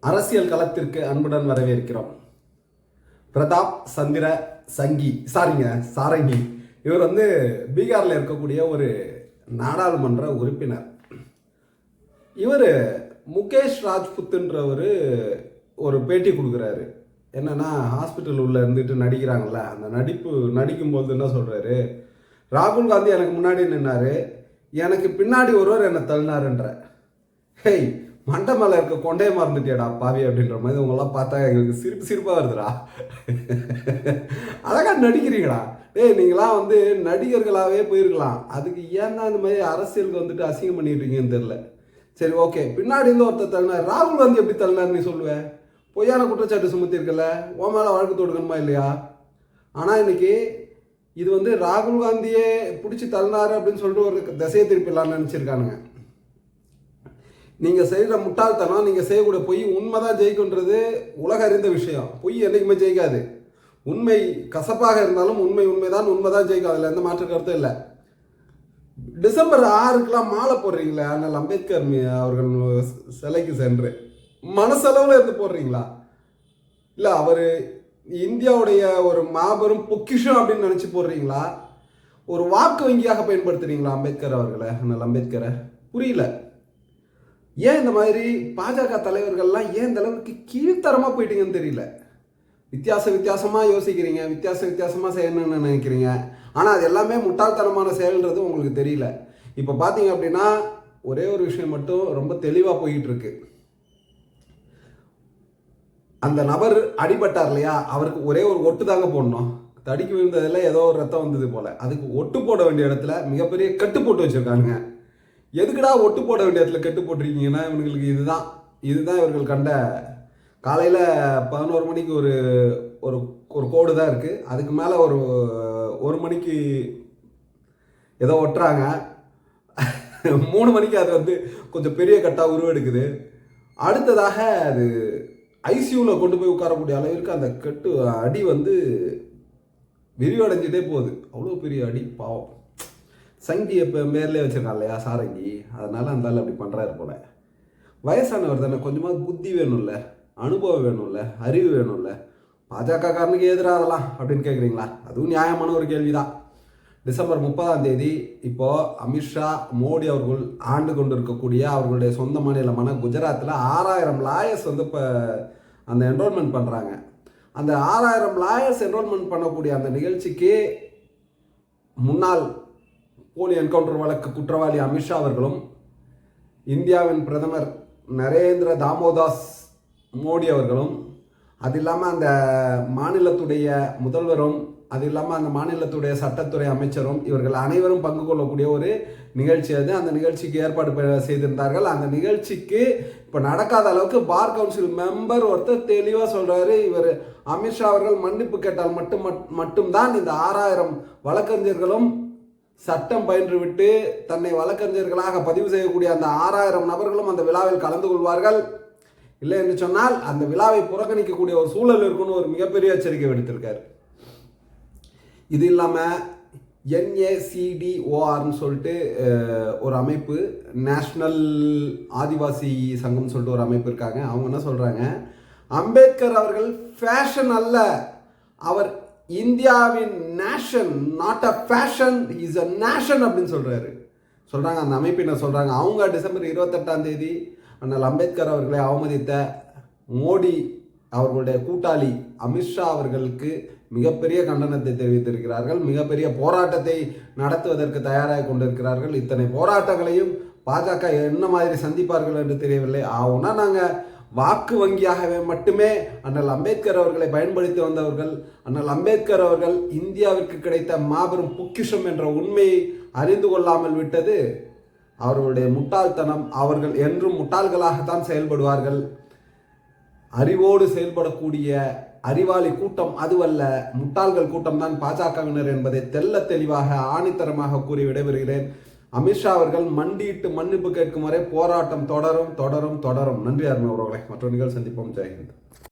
அரசியல் களத்திற்கு அன்புடன் வரவேற்கிறோம். பிரதாப் சந்திர சங்கி சாரிங்க சாரங்கி. இவர் வந்து பீகாரில் இருக்கக்கூடிய ஒரு நாடாளுமன்ற உறுப்பினர். இவர் முகேஷ் ராஜ்புத்துன்றவர் ஒரு பேட்டி கொடுக்குறாரு. என்னன்னா ஹாஸ்பிட்டல் உள்ள இருந்துட்டு நடிக்கிறாங்கள்ல அந்த நடிப்பு நடிக்கும்போது என்ன சொல்றாரு? ராகுல் காந்தி எனக்கு முன்னாடி நின்னாரு எனக்கு பின்னாடி ஒருவர் என்னை தள்ளினாருன்ற. ஹேய் மண்டமலை இருக்க கொண்டையை மறந்துட்டியாடா பாவி அப்படின்ற மாதிரி உங்களாம் பார்த்தா எங்களுக்கு சிரிப்பு சிரிப்பாக வருதுடா. அழகா நடிக்கிறீங்களா டேய் நீங்களாம் வந்து நடிகர்களாகவே போயிருக்கலாம். அதுக்கு ஏன் தான் இந்த மாதிரி அரசியலுக்கு வந்துட்டு அசிங்கம் பண்ணிட்டு இருக்கீங்கன்னு தெரில சரி ஓகே. பின்னாடி இருந்து ஒருத்தர் தள்ளினார். ராகுல் காந்தி எப்படி தள்ளினார் நீ சொல்லுவேன் பொய்யான குற்றச்சாட்டு சுமத்திருக்கல உன் மேலே வழக்கு தொடுக்கணுமா இல்லையா? ஆனால் இன்னைக்கு இது வந்து ராகுல் காந்தியே பிடிச்சி தள்ளினார் அப்படின்னு சொல்லிட்டு ஒரு திசையை திருப்பிடலான்னு நினச்சிருக்கானுங்க. நீங்கள் செய்கிற முட்டாள்தனம் நீங்கள் செய்யக்கூடிய பொய் உண்மை தான் ஜெயிக்குன்றது உலக அறிந்த விஷயம். பொய் என்றைக்குமே ஜெயிக்காது. உண்மை கசப்பாக இருந்தாலும் உண்மை உண்மைதான் உண்மைதான் ஜெயிக்கும் அதில் எந்த மாற்று கருத்தும் இல்லை. டிசம்பர் ஆறுக்கெல்லாம் மாலை போடுறீங்களே அண்ணல் அம்பேத்கர் அவர்கள் சிலைக்கு சென்று மனசளவில் இருந்து போடுறீங்களா? இல்லை அவர் இந்தியாவுடைய ஒரு மாபெரும் பொக்கிஷம் அப்படின்னு நினச்சி போடுறீங்களா? ஒரு வாக்கு வங்கியாக பயன்படுத்துறீங்களா அம்பேத்கர் அவர்களை அண்ணல் அம்பேத்கரை? புரியல. ஏன் இந்த மாதிரி பாஜக தலைவர்கள்லாம் ஏன் இந்த அளவுக்கு கீழ்த்தரமாக போயிட்டீங்கன்னு தெரியல? வித்தியாச வித்தியாசமாக யோசிக்கிறீங்க வித்தியாச வித்தியாசமாக செய்யணும்னு நினைக்கிறீங்க. ஆனால் அது எல்லாமே முட்டாள்தனமான செயல்ன்றது உங்களுக்கு தெரியல. இப்போ பார்த்தீங்க அப்படின்னா ஒரே ஒரு விஷயம் மட்டும் ரொம்ப தெளிவாக போயிட்டு இருக்கு அந்த நபர் அடிபட்டார் இல்லையா? அவருக்கு ஒரே ஒரு ஒட்டு தாங்க போடணும். தடுக்கி விழுந்ததில் ஏதோ ஒரு ரத்தம் வந்தது போல. அதுக்கு ஒட்டு போட வேண்டிய இடத்துல மிகப்பெரிய கட்டு போட்டு வச்சுருக்காங்க எதுக்குடா ஒட்டு போட வேண்டிய இடத்துல கெட்டு போட்டிருக்கீங்கன்னா இவங்களுக்கு இதுதான் இதுதான் இவர்கள் கண்ட காலையில் பதினோரு மணிக்கு ஒரு ஒரு ஒரு கோடு தான் இருக்குது அதுக்கு மேலே ஒரு ஒரு மணிக்கு ஏதோ ஒட்டுறாங்க. மூணு மணிக்கு அது வந்து கொஞ்சம் பெரிய கட்டாக உருவெடுக்குது. அடுத்ததாக அது ஐசியூவில் கொண்டு போய் உட்காரக்கூடிய அளவிற்கு அந்த கட்டு அடி வந்து விரிவடைஞ்சிட்டே போகுது. அவ்வளோ பெரிய அடி பாவம். சங்கி இப்போ மேலே வச்சிருக்கான் இல்லையா சாரங்கி? அதனால அந்த ஆள் அப்படி பண்ணுறாரு போல. வயசானவர் தானே கொஞ்சமாக புத்தி வேணும்ல அனுபவம் வேணும்ல அறிவு வேணும்ல. பாஜக காரனுக்கு எதிராக அதெல்லாம் அப்படின்னு கேட்குறீங்களா அதுவும் நியாயமான ஒரு கேள்விதான். டிசம்பர் முப்பதாம் தேதி இப்போது அமித்ஷா மோடி அவர்கள் ஆண்டு கொண்டு இருக்கக்கூடிய அவர்களுடைய சொந்த மாநிலமான குஜராத்தில் ஆறாயிரம் லாயர்ஸ் வந்து இப்போ அந்த என்ரோல்மெண்ட் பண்ணுறாங்க அந்த ஆறாயிரம் லாயர்ஸ் என்ரோல்மெண்ட் பண்ணக்கூடிய அந்த நிகழ்ச்சிக்கு முன்னாள் போலி என்கவுண்டர் வழக்கு குற்றவாளி அமித்ஷா அவர்களும் இந்தியாவின் பிரதமர் நரேந்திர தாமோதாஸ் மோடி அவர்களும் அது இல்லாமல் அந்த மாநிலத்துடைய முதல்வரும் அது இல்லாமல் அந்த மாநிலத்துடைய சட்டத்துறை அமைச்சரும் இவர்கள் அனைவரும் பங்கு கொள்ளக்கூடிய ஒரு நிகழ்ச்சி அது. அந்த நிகழ்ச்சிக்கு ஏற்பாடு செய்திருந்தார்கள். அந்த நிகழ்ச்சிக்கு இப்போ நடக்காத அளவுக்கு பார் கவுன்சில் மெம்பர் ஒருத்தர் தெளிவாக சொல்கிறாரு இவர் அமித்ஷா அவர்கள் மன்னிப்பு கேட்டால் மட்டும் மட்- மட்டும்தான் இந்த ஆறாயிரம் வழக்கறிஞர்களும் சட்டம் பயின்றுவிட்டு தன்னை வழக்கறிஞர்களாக பதிவு செய்யக்கூடிய அந்த ஆறாயிரம் நபர்களும் அந்த விழாவில் கலந்து கொள்வார்கள். இல்லை என்று சொன்னால் அந்த விழாவை புறக்கணிக்கக்கூடிய ஒரு சூழல் இருக்குன்னு ஒரு மிகப்பெரிய எச்சரிக்கை விடுத்திருக்கார். இது இல்லாமல் என்ஏசிடிஓஆர்னு சொல்லிட்டு ஒரு அமைப்பு நேஷ்னல் ஆதிவாசி சங்கம் சொல்லிட்டு ஒரு அமைப்பு இருக்காங்க. அவங்க என்ன சொல்கிறாங்க அம்பேத்கர் அவர்கள் ஃபேஷன் அல்ல. அவர் இந்தியாவின் nation not a fashion is a nation அப்படின்னு சொல்கிறாரு சொல்கிறாங்க அந்த அமைப்பினர் சொல்கிறாங்க அவங்க டிசம்பர் இருபத்தெட்டாம் தேதி அண்ணல் அம்பேத்கர் அவர்களை அவமதித்த மோடி அவர்களுடைய கூட்டாளி அமித்ஷா அவர்களுக்கு மிகப்பெரிய கண்டனத்தை தெரிவித்திருக்கிறார்கள். மிகப்பெரிய போராட்டத்தை நடத்துவதற்கு தயாராக கொண்டிருக்கிறார்கள். இத்தனை போராட்டங்களையும் பாஜக என்ன மாதிரி சந்திப்பார்கள் என்று தெரியவில்லை. ஆகுனா நாங்கள் வாக்கு வங்கியாகவே மட்டுமே அண்ணல் அம்பேத்கர் அவர்களை பயன்படுத்தி வந்தவர்கள் அண்ணல் அம்பேத்கர் அவர்கள் இந்தியாவிற்கு கிடைத்த மாபெரும் பொக்கிஷம் என்ற உண்மையை அறிந்து கொள்ளாமல் விட்டது. அவர்களுடைய முட்டாள்தனம் அவர்கள் என்றும் முட்டாள்களாகத்தான் செயல்படுவார்கள். அறிவோடு செயல்படக்கூடிய அறிவாளி கூட்டம் அதுவல்ல முட்டாள்கள் கூட்டம் தான் பாஜகவினர் என்பதை தெள்ள தெளிவாக ஆணித்தரமாக கூறி விடைபெறுகிறேன். அமித்ஷா அவர்கள் மண்டியிட்டு மன்னிப்பு கேட்கும் வரை போராட்டம் தொடரும் தொடரும் தொடரும். நன்றி அருமை உறவுகளை மற்றொரு நிகழ்ச்சி சந்திப்போம். ஜெயஹிந்த்.